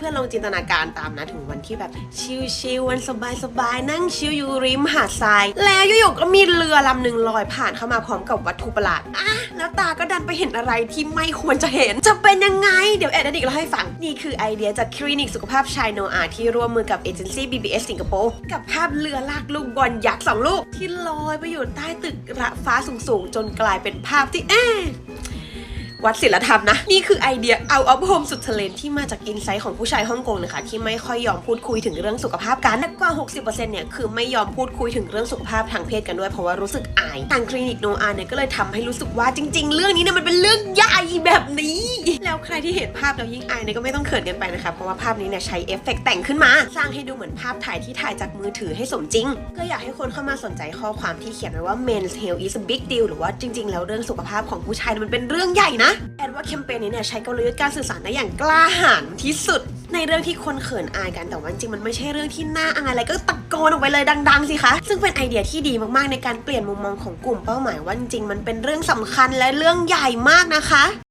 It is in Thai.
พื่อนๆลองจินตนาการตามนะถึงวันที่แบบชิลๆวันสบายๆนั่งชิลอยู่ริมหาดทราย แล้วอยู่ๆก็มีเรือลำหนึ่งลอยผ่านเข้ามาพร้อมกับวัตถุประหลาดอะแล้วตาก็ดันไปเห็นอะไรที่ไม่ควรจะเห็น จะเป็นยังไง เดี๋ยวแอดดิกเล่าให้ฟัง นี่คือไอเดียจากคลินิกสุขภาพชายโนอาที่ร่วมมือกับเอเจนซี่ BBS สิงคโปร์กับภาพเรือลากลูกบอลยักษ์สองลูก ที่ลอยไปอยู่ใต้ตึกระฟ้าสูงๆ จนกลายเป็นภาพที่เอ๊ วัดศิลธรรมนะ นี่คือไอเดีย out of home สุดเทเลนที่มาจากอินไซต์ของผู้ชายฮ่องกงนะคะ ที่ไม่ค่อยยอมพูดคุยถึงเรื่องสุขภาพกันและกว่า 60%เนี่ยคือไม่ยอมพูดคุยถึงเรื่องสุขภาพทางเพศกันด้วยเพราะว่ารู้สึกอายทางคลินิกโนอาเนี่ยก็เลยทำให้รู้สึกว่าจริง ๆ เรื่องนี้เนี่ยมันเป็นเรื่องใหญ่แบบนี้ แล้วใครที่เห็นภาพแล้วยิ่งอายเนี่ยก็ไม่ต้องเขินกันไปนะคะเพราะว่าภาพนี้เนี่ยใช้เอฟเฟกต์แต่งขึ้นมา สร้างให้ดูเหมือนภาพถ่ายที่ถ่ายจากมือถือให้สมจริง ก็อยากให้คนเข้ามาสนใจข้อความที่เขียนไว้ว่า men's health is a big deal หรือว่าจริง ๆ แล้วเรื่องสุขภาพของผู้ชายมันเป็นเรื่องใหญ่นะแอดว่าแคมเปญนี้เนี่ยใช้กลยุทธ์การสื่อสารได้อย่างกล้าหาญที่สุด ในเรื่องที่คนเขินอายกันแต่ว่าจริงมันไม่ใช่เรื่องที่น่าอายอะไรก็ตะโกนออกไปเลยดัง ๆ สิคะ ซึ่งเป็นไอเดียที่ดีมากๆในการเปลี่ยนมุมมองของกลุ่มเป้าหมายว่าจริงมันเป็นเรื่องสำคัญและเรื่องใหญ่มากนะคะ